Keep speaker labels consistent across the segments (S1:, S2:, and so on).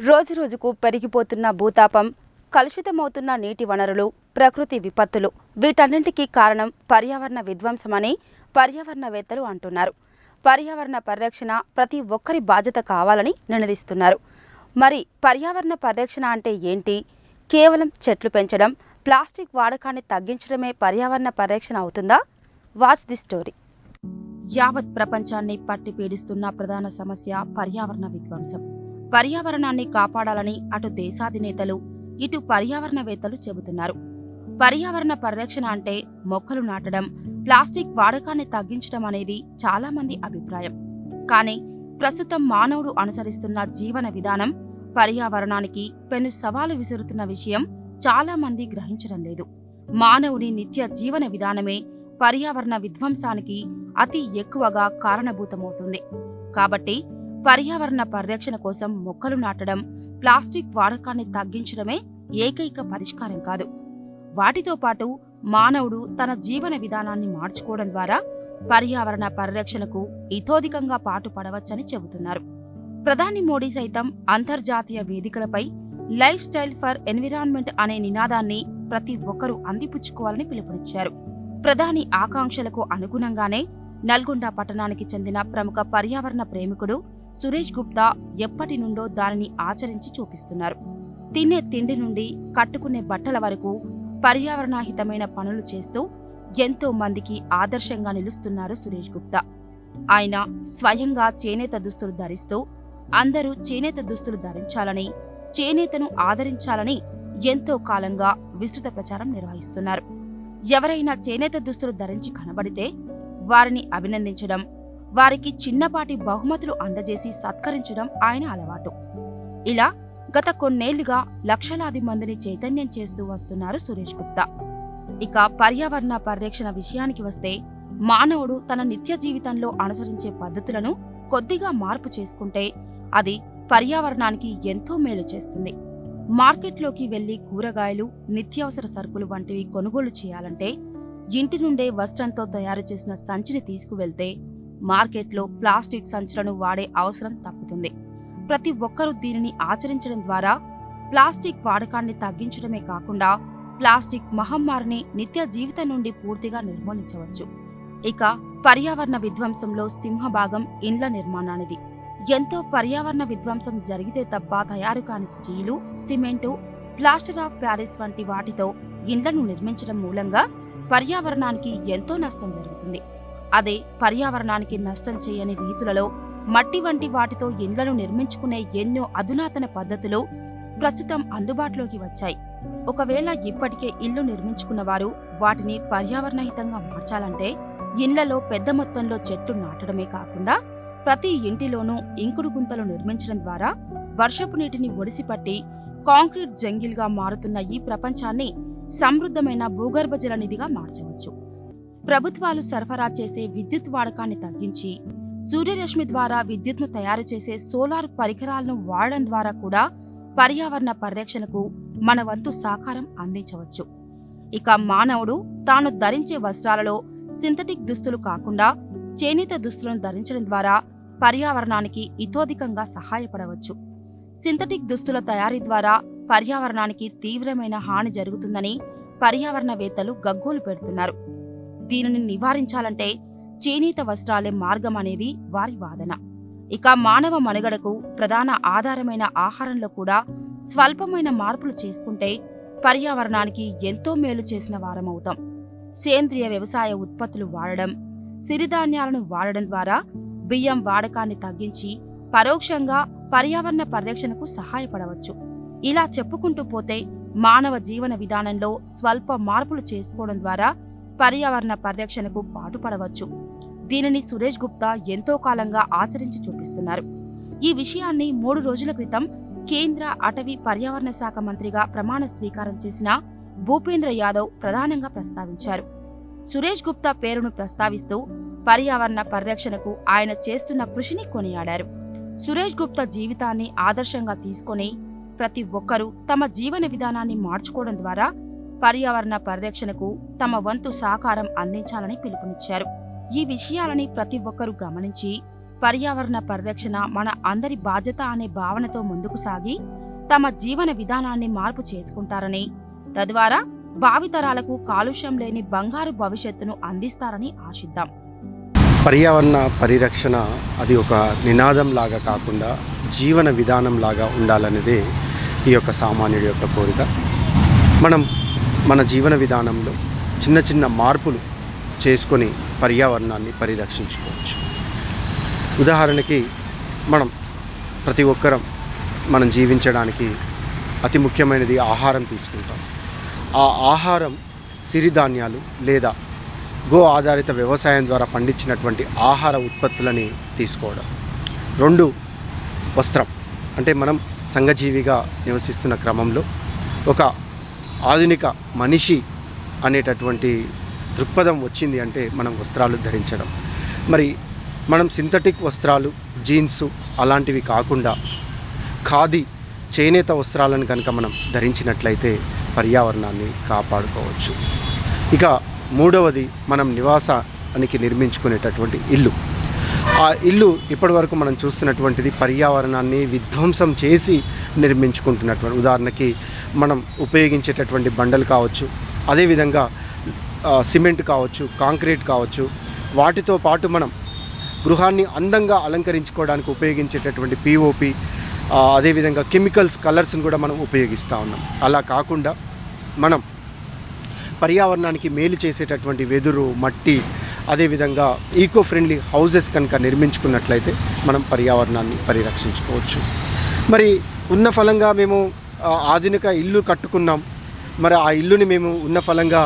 S1: రోజురోజుకు పెరిగిపోతున్న భూతాపం కలుషితమవుతున్న నీటి వనరులు ప్రకృతి విపత్తులు. వీటన్నింటికీ కారణం పర్యావరణ విధ్వంసమని పర్యావరణవేత్తలు అంటున్నారు. పర్యావరణ పరిరక్షణ ప్రతి ఒక్కరి బాధ్యత కావాలని నినదిస్తున్నారు. మరి పర్యావరణ పరిరక్షణ అంటే ఏంటి? కేవలం చెట్లు పెంచడం ప్లాస్టిక్ వాడకాన్ని తగ్గించడమే పర్యావరణ పరిరక్షణ అవుతుందా? Watch the story. యావత్ ప్రపంచాన్ని పట్టి పీడిస్తున్న ప్రధాన సమస్య పర్యావరణ విధ్వంసం. పర్యావరణాన్ని కాపాడాలని అటు దేశాధినేతలు ఇటు పర్యావరణవేత్తలు చెబుతున్నారు. పర్యావరణ పరిరక్షణ అంటే మొక్కలు నాటడం ప్లాస్టిక్ వాడకాన్ని తగ్గించడం అనేది చాలా మంది అభిప్రాయం. కానీ ప్రస్తుతం మానవుడు అనుసరిస్తున్న జీవన విధానం పర్యావరణానికి పెను సవాలు విసురుతున్న విషయం చాలా మంది గ్రహించడం లేదు. మానవుని నిత్య జీవన విధానమే పర్యావరణ విధ్వంసానికి అతి ఎక్కువగా కారణభూతమవుతుంది. కాబట్టి పర్యావరణ పరిరక్షణ కోసం మొక్కలు నాటడం ప్లాస్టిక్ వాడకాన్ని తగ్గించడమే ఏకైక పరిష్కారం కాదు. వాటితో పాటు మానవుడు తన జీవన విధానాన్ని మార్చుకోవడం ద్వారా పర్యావరణ పరిరక్షణకు ఇతోధికంగా పాటుపడవచ్చని చెబుతున్నారు. ప్రధాని మోడీ సైతం అంతర్జాతీయ వేదికలపై లైఫ్ స్టైల్ ఫర్ ఎన్విరాన్మెంట్ అనే నినాదాన్ని ప్రతి ఒక్కరూ అందిపుచ్చుకోవాలని పిలుపునిచ్చారు. ప్రధాని ఆకాంక్షలకు అనుగుణంగానే నల్గొండ పట్టణానికి చెందిన ప్రముఖ పర్యావరణ ప్రేమికుడు సురేష్ గుప్తా ఎప్పటి నుండో దానిని ఆచరించి చూపిస్తున్నారు. తినే తిండి నుండి కట్టుకునే బట్టల వరకు పర్యావరణాహితమైన పనులు చేస్తూ ఎంతో మందికి ఆదర్శంగా నిలుస్తున్నారు సురేష్ గుప్తా. ఆయన స్వయంగా చేనేత దుస్తులు ధరిస్తూ అందరూ చేనేత దుస్తులు ధరించాలని చేనేతను ఆదరించాలని ఎంతో కాలంగా విస్తృత ప్రచారం నిర్వహిస్తున్నారు. ఎవరైనా చేనేత దుస్తులు ధరించి కనబడితే వారిని అభినందించడం వారికి చిన్నపాటి బహుమతులు అందజేసి సత్కరించడం ఆయన అలవాటు. ఇలా గత కొన్నేళ్ళుగా లక్షలాది మందిని చైతన్యం చేస్తూ వస్తున్నారు సురేష్ గుప్తా. ఇక పర్యావరణ పరిరక్షణ విషయానికి వస్తే మానవుడు తన నిత్య జీవితంలో అనుసరించే పద్ధతులను కొద్దిగా మార్పు చేసుకుంటే అది పర్యావరణానికి ఎంతో మేలు చేస్తుంది. మార్కెట్లోకి వెళ్ళి కూరగాయలు నిత్యావసర సరుకులు వంటివి కొనుగోలు చేయాలంటే ఇంటి నుండే వస్త్రంతో తయారు చేసిన సంచిని తీసుకువెళ్తే మార్కెట్లో ప్లాస్టిక్ సంచులను వాడే అవసరం తప్పుతుంది. ప్రతి ఒక్కరూ దీనిని ఆచరించడం ద్వారా ప్లాస్టిక్ వాడకాన్ని తగ్గించడమే కాకుండా ప్లాస్టిక్ మహమ్మారిని నిత్య జీవితం నుండి పూర్తిగా నిర్మూలించవచ్చు. ఇక పర్యావరణ విధ్వంసంలో సింహభాగం ఇండ్ల నిర్మాణానిది. ఎంతో పర్యావరణ విధ్వంసం జరిగితే తప్ప తయారు కాని steel cement plaster of Paris వంటి వాటితో ఇండ్లను నిర్మించడం మూలంగా పర్యావరణానికి ఎంతో నష్టం జరుగుతుంది. అదే పర్యావరణానికి నష్టం చేయని రీతులలో మట్టి వంటి వాటితో ఇండ్లను నిర్మించుకునే ఎన్నో అధునాతన పద్ధతులు ప్రస్తుతం అందుబాటులోకి వచ్చాయి. ఒకవేళ ఇప్పటికే ఇల్లు నిర్మించుకున్న వారు వాటిని పర్యావరణహితంగా మార్చాలంటే ఇళ్ళలో పెద్ద మొత్తంలో చెట్లు నాటడమే కాకుండా ప్రతి ఇంటిలోనూ ఇంకుడు గుంతలు నిర్మించడం ద్వారా వర్షపు నీటిని ఒడిసిపట్టి కాంక్రీట్ జంగిల్గా మారుతున్న ఈ ప్రపంచాన్ని సమృద్ధమైన భూగర్భ జల నిధిగా మార్చవచ్చు. ప్రభుత్వాలు సరఫరా చేసే విద్యుత్ వాడకాన్ని తగ్గించి సూర్యరశ్మి ద్వారా విద్యుత్ను తయారు చేసే సోలార్ పరికరాలను వాడడం ద్వారా కూడా పర్యావరణ పరిరక్షణకు మన వంతు సహకారం అందించవచ్చు. ఇక మానవుడు తాను ధరించే వస్త్రాలలో సింథటిక్ దుస్తులు కాకుండా చేనేత దుస్తులను ధరించడం ద్వారా పర్యావరణానికి ఇతోధికంగా సహాయపడవచ్చు. సింథటిక్ దుస్తుల తయారీ ద్వారా పర్యావరణానికి తీవ్రమైన హాని జరుగుతుందని పర్యావరణవేత్తలు గగ్గోలు పెడుతున్నారు. దీనిని నివారించాలంటే చేనేత వస్త్రాలే మార్గం అనేది వారి వాదన. ఇక మానవ మనుగడకు ప్రధాన ఆధారమైన ఆహారంలో కూడా స్వల్పమైన మార్పులు చేసుకుంటే పర్యావరణానికి ఎంతో మేలు చేసిన వారమవుతాం. సేంద్రియ వ్యవసాయ ఉత్పత్తులు వాడడం సిరిధాన్యాలను వాడడం ద్వారా బియ్యం వాడకాన్ని తగ్గించి పరోక్షంగా పర్యావరణ పరిరక్షణకు సహాయపడవచ్చు. ఇలా చెప్పుకుంటూ పోతే మానవ జీవన విధానంలో స్వల్ప మార్పులు చేసుకోవడం ద్వారా పర్యావరణ పరిరక్షణకు పాటుపడవచ్చు. దీనిని సురేష్ గుప్తా ఎంతో కాలంగా ఆచరించి చూపిస్తున్నారు. ఈ విషయాన్ని మూడు రోజుల క్రితం కేంద్ర అటవీ పర్యావరణ శాఖ మంత్రిగా ప్రమాణ స్వీకారం చేసిన భూపేంద్ర యాదవ్ ప్రధానంగా ప్రస్తావించారు. సురేష్ గుప్తా పేరును ప్రస్తావిస్తూ పర్యావరణ పరిరక్షణకు ఆయన చేస్తున్న కృషిని కొనియాడారు. సురేష్ గుప్తా జీవితాన్ని ఆదర్శంగా తీసుకొని ప్రతి ఒక్కరూ తమ జీవన విధానాన్ని మార్చుకోవడం ద్వారా పర్యావరణ పరిరక్షణకు తమ వంతు సహకారం అందించాలని పిలుపునిచ్చారు. ఈ విషయాలని ప్రతి ఒక్కరూ గమనించి పర్యావరణ పరిరక్షణ మన అందరి బాధ్యత అనే భావనతో ముందుకు సాగి తమ జీవన విధానాన్ని మార్పు చేసుకుంటారని తద్వారా భావితరాలకు కాలుష్యం లేని బంగారు భవిష్యత్తును అందిస్తారని ఆశిద్దాం.
S2: పర్యావరణ పరిరక్షణ అది ఒక నినాదం లాగా కాకుండా జీవన విధానం లాగా ఉండాలనేది ఈ యొక్క సామాన్యుడి యొక్క కోరిక. మనం మన జీవన విధానంలో చిన్న చిన్న మార్పులు చేసుకొని పర్యావరణాన్ని పరిరక్షించుకోవచ్చు. ఉదాహరణకి మనం ప్రతి ఒక్కరం మనం జీవించడానికి అతి ముఖ్యమైనది ఆహారం తీసుకుంటాం. ఆ ఆహారం సిరిధాన్యాలు లేదా గో ఆధారిత వ్యవసాయం ద్వారా పండించినటువంటి ఆహార ఉత్పత్తులని తీసుకోవడం. రెండు వస్త్రం అంటే మనం సంఘజీవిగా నివసిస్తున్న క్రమంలో ఒక ఆధునిక మనిషి అనేటటువంటి దృక్పథం వచ్చింది అంటే మనం వస్త్రాలు ధరించడం. మరి మనం సింథటిక్ వస్త్రాలు జీన్సు అలాంటివి కాకుండా ఖాదీ చేనేత వస్త్రాలను కనుక మనం ధరించినట్లయితే పర్యావరణాన్ని కాపాడుకోవచ్చు. ఇక మూడవది మనం నివాసానికి నిర్మించుకునేటటువంటి ఇల్లు. ఆ ఇల్లు ఇప్పటివరకు మనం చూస్తున్నటువంటిది పర్యావరణాన్ని విధ్వంసం చేసి నిర్మించుకుంటున్నటువంటి ఉదాహరణకి మనం ఉపయోగించేటటువంటి బండలు కావచ్చు అదేవిధంగా సిమెంట్ కావచ్చు కాంక్రీట్ కావచ్చు వాటితో పాటు మనం గృహాన్ని అందంగా అలంకరించుకోవడానికి ఉపయోగించేటటువంటి పిఓపి అదేవిధంగా కెమికల్స్ కలర్స్ని కూడా మనం ఉపయోగిస్తూ ఉన్నాం. అలా కాకుండా మనం పర్యావరణానికి మేలు చేసేటటువంటి వెదురు మట్టి అదేవిధంగా ఈకో ఫ్రెండ్లీ హౌజెస్ కనుక నిర్మించుకున్నట్లయితే మనం పర్యావరణాన్ని పరిరక్షించుకోవచ్చు. మరి ఉన్న ఫలంగా మేము ఆధునిక ఇల్లు కట్టుకున్నాం. మరి ఆ ఇల్లుని మేము ఉన్న ఫలంగా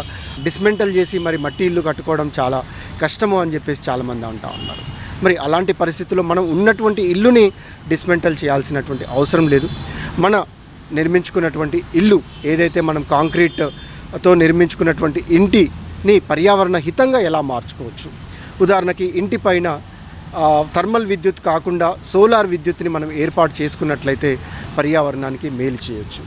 S2: డిస్మెంటల్ చేసి మరి మట్టి ఇల్లు కట్టుకోవడం చాలా కష్టము అని చెప్పేసి చాలామంది అంటూ ఉన్నారు. మరి అలాంటి పరిస్థితుల్లో మనం ఉన్నటువంటి ఇల్లుని డిస్మెంటల్ చేయాల్సినటువంటి అవసరం లేదు. మన నిర్మించుకున్నటువంటి ఇల్లు ఏదైతే మనం కాంక్రీట్తో నిర్మించుకున్నటువంటి ఇంటి ని పర్యావరణ హితంగా ఎలా మార్చుకోవచ్చు? ఉదాహరణకి ఇంటిపైన థర్మల్ విద్యుత్ కాకుండా సోలార్ విద్యుత్ని మనం ఏర్పాటు చేసుకున్నట్లయితే పర్యావరణానికి మేలు చేయొచ్చు.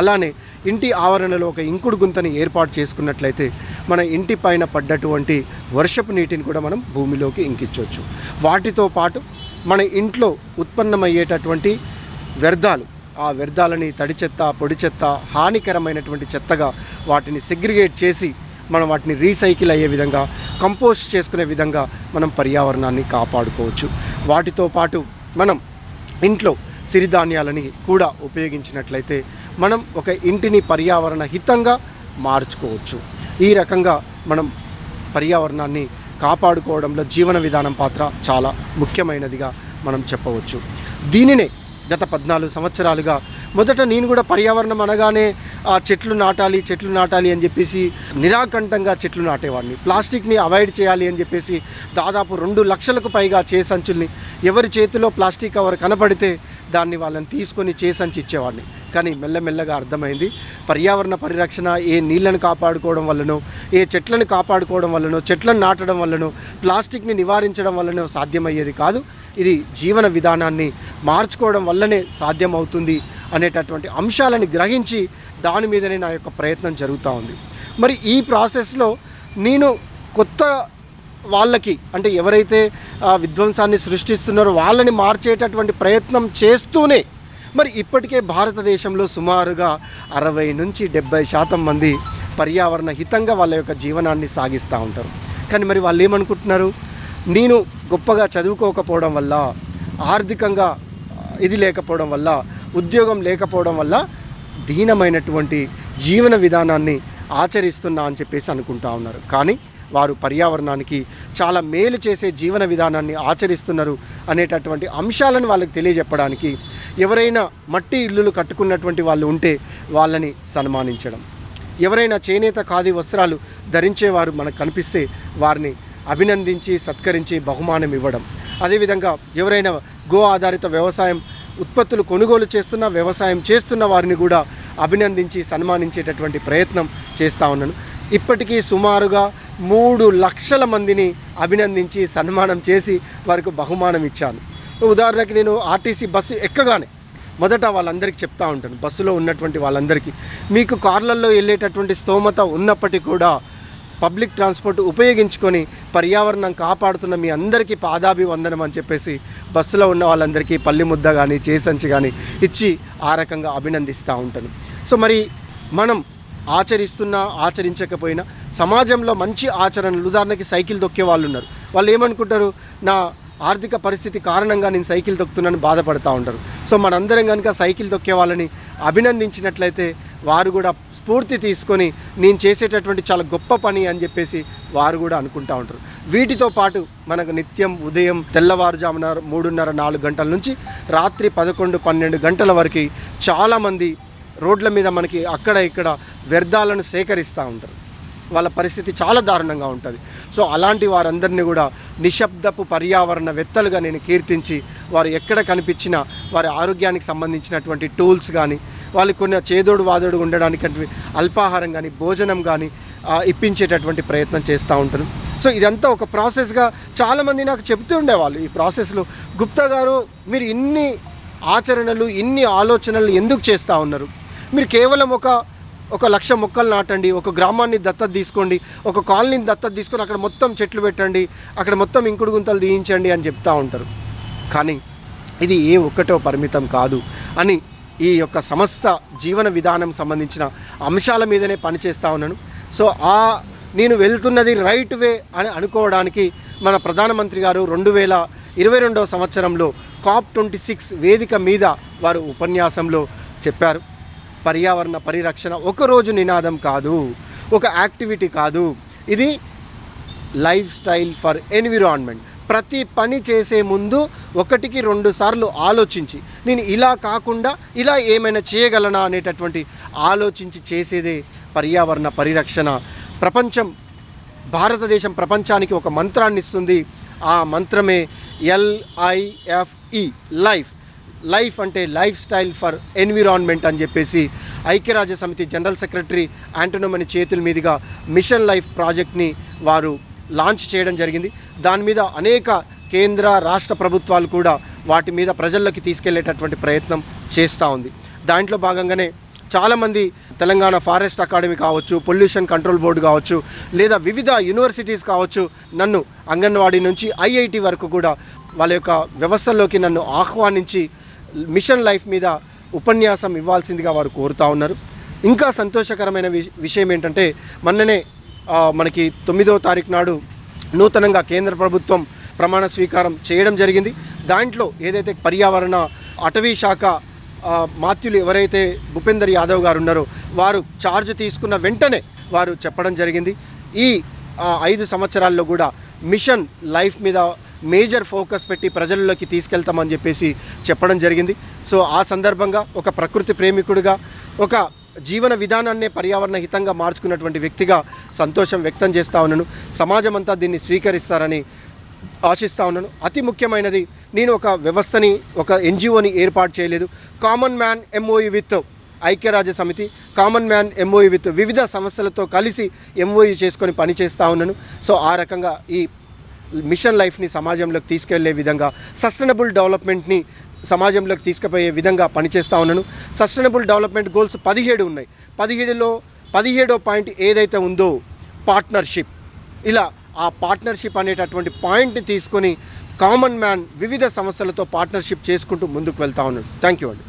S2: అలానే ఇంటి ఆవరణలో ఒక ఇంకుడు గుంతని ఏర్పాటు చేసుకున్నట్లయితే మన ఇంటి పైన పడ్డటువంటి వర్షపు నీటిని కూడా మనం భూమిలోకి ఇంకించవచ్చు వాటితో పాటు మన ఇంట్లో ఉత్పన్నమయ్యేటటువంటి వ్యర్థాలు ఆ వ్యర్థాలని తడి చెత్త పొడి చెత్త హానికరమైనటువంటి చెత్తగా వాటిని సెగ్రిగేట్ చేసి మనం వాటిని రీసైకిల్ అయ్యే విధంగా కంపోస్ట్ చేసుకునే విధంగా మనం పర్యావరణాన్ని కాపాడుకోవచ్చు. వాటితో పాటు మనం ఇంట్లో సిరిధాన్యాలని కూడా ఉపయోగించినట్లయితే మనం ఒక ఇంటిని పర్యావరణ హితంగా మార్చుకోవచ్చు. ఈ రకంగా మనం పర్యావరణాన్ని కాపాడుకోవడంలో జీవన విధానం పాత్ర చాలా ముఖ్యమైనదిగా మనం చెప్పవచ్చు. దీనినే గత పద్నాలుగు సంవత్సరాలుగా మొదట నేను కూడా పర్యావరణం అనగానే ఆ చెట్లు నాటాలి చెట్లు నాటాలి అని చెప్పేసి నిరాకంఠంగా చెట్లు నాటేవాడిని. ప్లాస్టిక్ని అవాయిడ్ చేయాలి అని చెప్పేసి దాదాపు రెండు లక్షలకు పైగా చేసంచుల్ని ఎవరి చేతిలో ప్లాస్టిక్ కవర్ కనపడితే దాన్ని వాళ్ళని తీసుకొని చేసంచి ఇచ్చేవాడిని. కానీ మెల్లమెల్లగా అర్థమైంది పర్యావరణ పరిరక్షణ ఏ నీళ్ళను కాపాడుకోవడం వల్లనో ఏ చెట్లను కాపాడుకోవడం వల్లనో చెట్లను నాటడం వల్లనో ప్లాస్టిక్ని నివారించడం వల్లనో సాధ్యమయ్యేది కాదు. ఇది జీవన విధానాన్ని మార్చుకోవడం వల్లనే సాధ్యమవుతుంది అనేటటువంటి అంశాలను గ్రహించి దాని మీదనే నా యొక్క ప్రయత్నం జరుగుతూ ఉంది. మరి ఈ ప్రాసెస్లో నేను కొత్త వాళ్ళకి అంటే ఎవరైతే విధ్వంసాన్ని సృష్టిస్తున్నారో వాళ్ళని మార్చేటటువంటి ప్రయత్నం చేస్తూనే మరి ఇప్పటికే భారతదేశంలో సుమారుగా అరవై నుంచి డెబ్బై శాతం మంది పర్యావరణ హితంగా వాళ్ళ యొక్క జీవనాన్ని సాగిస్తూ ఉంటారు. కానీ మరి వాళ్ళు ఏమనుకుంటున్నారు నేను గొప్పగా చదువుకోకపోవడం వల్ల ఆర్థికంగా ఇది లేకపోవడం వల్ల ఉద్యోగం లేకపోవడం వల్ల దీనమైనటువంటి జీవన విధానాన్ని ఆచరిస్తున్నా అని చెప్పేసి అనుకుంటా ఉన్నారు. కానీ వారు పర్యావరణానికి చాలా మేలు చేసే జీవన విధానాన్ని ఆచరిస్తున్నారు అనేటటువంటి అంశాలను వాళ్ళకి తెలియజెప్పడానికి ఎవరైనా మట్టి ఇల్లులు కట్టుకున్నటువంటి వాళ్ళు ఉంటే వాళ్ళని సన్మానించడం. ఎవరైనా చేనేత ఖాదీ వస్త్రాలు ధరించేవారు మనకు కనిపిస్తే వారిని అభినందించి సత్కరించి బహుమానం ఇవ్వడం. అదేవిధంగా ఎవరైనా గో ఆధారిత వ్యవసాయం ఉత్పత్తులు కొనుగోలు చేస్తున్న వ్యవసాయం చేస్తున్న వారిని కూడా అభినందించి సన్మానించేటటువంటి ప్రయత్నం చేస్తూ ఉన్నాను. ఇప్పటికీ సుమారుగా మూడు లక్షల మందిని అభినందించి సన్మానం చేసి వారికి బహుమానం ఇచ్చాను. ఉదాహరణకి నేను ఆర్టీసీ బస్సు ఎక్కగానే మొదట వాళ్ళందరికీ చెప్తా ఉంటాను. బస్సులో ఉన్నటువంటి వాళ్ళందరికీ. మీకు కార్లలో వెళ్ళేటటువంటి స్తోమత ఉన్నప్పటికీ కూడా పబ్లిక్ ట్రాన్స్పోర్ట్ ఉపయోగించుకొని పర్యావరణం కాపాడుతున్న మీ అందరికీ పాదాభివందనం అని చెప్పేసి బస్సులో ఉన్న వాళ్ళందరికీ పల్లి ముద్ద కానీ చేసంచి కానీ ఇచ్చి ఆ రకంగా అభినందిస్తూ ఉంటాను. సో మరి మనం ఆచరిస్తున్నా ఆచరించకపోయినా సమాజంలో మంచి ఆచరణలు ఉదాహరణకి సైకిల్ తొక్కే వాళ్ళు ఉన్నారు వాళ్ళు ఏమనుకుంటారు? నా ఆర్థిక పరిస్థితి కారణంగా నేను సైకిల్ తొక్కుతున్నాను బాధపడుతూ ఉంటారు. సో మనందరం కనుక సైకిల్ తొక్కే వాళ్ళని అభినందించినట్లయితే వారు కూడా స్ఫూర్తి తీసుకొని నేను చేసేటటువంటి చాలా గొప్ప పని అని చెప్పేసి వారు కూడా అనుకుంటా ఉంటారు. వీటితో పాటు మనకు నిత్యం ఉదయం తెల్లవారుజామున మూడున్నర నాలుగు గంటల నుంచి రాత్రి పదకొండు పన్నెండు గంటల వరకు చాలామంది రోడ్ల మీద మనకి అక్కడ ఇక్కడ వ్యర్థాలను సేకరిస్తూ ఉంటారు. వాళ్ళ పరిస్థితి చాలా దారుణంగా ఉంటుంది. సో అలాంటి వారందరినీ కూడా నిశ్శబ్దపు పర్యావరణవేత్తలుగా నేను కీర్తించి వారు ఎక్కడ కనిపించినా వారి ఆరోగ్యానికి సంబంధించినటువంటి టూల్స్ కానీ వాళ్ళకి కొన్ని చేదోడు వాదోడు ఉండడానికి అల్పాహారం కానీ భోజనం కానీ ఇప్పించేటటువంటి ప్రయత్నం చేస్తూ ఉంటాను సో ఇదంతా ఒక ప్రాసెస్గా చాలామంది నాకు చెప్తూ ఉండేవాళ్ళు ఈ ప్రాసెస్లో గుప్తా గారు మీరు ఇన్ని ఆచరణలు ఇన్ని ఆలోచనలు ఎందుకు చేస్తూ ఉన్నారు? మీరు కేవలం ఒక ఒక లక్ష మొక్కలు నాటండి ఒక గ్రామాన్ని దత్తత తీసుకోండి ఒక కాలనీని దత్తత తీసుకొని అక్కడ మొత్తం చెట్లు పెట్టండి అక్కడ మొత్తం ఇంకుడు గుంతలు తీయించండి అని చెప్తూ ఉంటారు. కానీ ఇది ఏ ఒక్కటో పరిమితం కాదు అని ఈ యొక్క సంస్థ జీవన విధానం సంబంధించిన అంశాల మీదనే పనిచేస్తూ ఉన్నాను. సో ఆ నేను వెళ్తున్నది రైట్ వే అని అనుకోవడానికి మన ప్రధానమంత్రి గారు రెండు వేల ఇరవై రెండవ సంవత్సరంలో కాప్ ట్వంటీ సిక్స్ వేదిక మీద వారు ఉపన్యాసంలో చెప్పారు. పర్యావరణ పరిరక్షణ ఒక రోజు నినాదం కాదు ఒక యాక్టివిటీ కాదు. ఇది లైఫ్ స్టైల్ ఫర్ ఎన్విరాన్మెంట్. ప్రతి పని చేసే ముందు ఒకటికి రెండు సార్లు ఆలోచించి నేను ఇలా కాకుండా ఇలా ఏమైనా చేయగలనా అనేటటువంటి ఆలోచించి చేసేదే పర్యావరణ పరిరక్షణ. ప్రపంచం భారతదేశం ప్రపంచానికి ఒక మంత్రాన్ని ఇస్తుంది. ఆ మంత్రమే ఎల్ఐఎఫ్ఈ లైఫ్. లైఫ్ అంటే లైఫ్ స్టైల్ ఫర్ ఎన్విరాన్మెంట్ అని చెప్పేసి ఐక్యరాజ్య సమితి జనరల్ సెక్రటరీ యాంటోనోమని చేతుల మీదుగా మిషన్ లైఫ్ ప్రాజెక్ట్ని వారు లాంచ్ చేయడం జరిగింది. దాని మీద అనేక కేంద్ర రాష్ట్ర ప్రభుత్వాలు కూడా వాటి మీద ప్రజల్లోకి తీసుకెళ్ళేటటువంటి ప్రయత్నం చేస్తూ ఉంది. దాంట్లో భాగంగానే చాలామంది తెలంగాణ ఫారెస్ట్ అకాడమీ కావచ్చు పొల్యూషన్ కంట్రోల్ బోర్డు కావచ్చు లేదా వివిధ యూనివర్సిటీస్ కావచ్చు నన్ను అంగన్వాడీ నుంచి ఐఐటి వరకు కూడా వాళ్ళ యొక్క వ్యవస్థల్లోకి నన్ను ఆహ్వానించి మిషన్ లైఫ్ మీద ఉపన్యాసం ఇవ్వాల్సిందిగా వారు కోరుతా ఉన్నారు. ఇంకా సంతోషకరమైన విషయం ఏంటంటే మొన్ననే మనకి తొమ్మిదవ తారీఖు నాడు నూతనంగా కేంద్ర ప్రభుత్వం ప్రమాణ స్వీకారం చేయడం జరిగింది. దాంట్లో ఏదైతే పర్యావరణ అటవీ శాఖ మాత్యులు ఎవరైతే భూపేందర్ యాదవ్ గారు ఉన్నారో వారు ఛార్జ్ తీసుకున్న వెంటనే వారు చెప్పడం జరిగింది. ఈ ఐదు సంవత్సరాల్లో కూడా మిషన్ లైఫ్ మీద మేజర్ ఫోకస్ పెట్టి ప్రజల్లోకి తీసుకెళ్తామని చెప్పేసి చెప్పడం జరిగింది. సో ఆ సందర్భంగా ఒక ప్రకృతి ప్రేమికుడిగా ఒక జీవన విధానాన్నే పర్యావరణ హితంగా మార్చుకున్నటువంటి వ్యక్తిగా సంతోషం వ్యక్తం చేస్తూ ఉన్నాను. సమాజం అంతా దీన్ని స్వీకరిస్తారని ఆశిస్తూ ఉన్నాను. అతి ముఖ్యమైనది నేను ఒక వ్యవస్థని ఒక ఎన్జిఓని ఏర్పాటు చేయలేదు. కామన్ మ్యాన్ ఎంఓఈ విత్ ఐక్యరాజ్య సమితి కామన్ మ్యాన్ ఎంఓఈ విత్ వివిధ సంస్థలతో కలిసి ఎంఓఈ చేసుకొని పనిచేస్తూ ఉన్నాను. సో ఆ రకంగా ఈ మిషన్ లైఫ్ని సమాజంలోకి తీసుకెళ్ళే విధంగా సస్టైనబుల్ డెవలప్మెంట్ని సమాజంలోకి తీసుకుపోయే విధంగా పనిచేస్తూ ఉన్నాను. సస్టైనబుల్ డెవలప్మెంట్ గోల్స్ పదిహేడు ఉన్నాయి. పదిహేడులో పదిహేడో పాయింట్ ఏదైతే ఉందో పార్ట్నర్షిప్ ఇలా ఆ పార్ట్నర్షిప్ అనేటటువంటి పాయింట్ని తీసుకొని కామన్ మ్యాన్ వివిధ సంస్థలతో పార్ట్నర్షిప్ చేసుకుంటూ ముందుకు వెళ్తా ఉన్నాడు. థ్యాంక్ యూ అండి.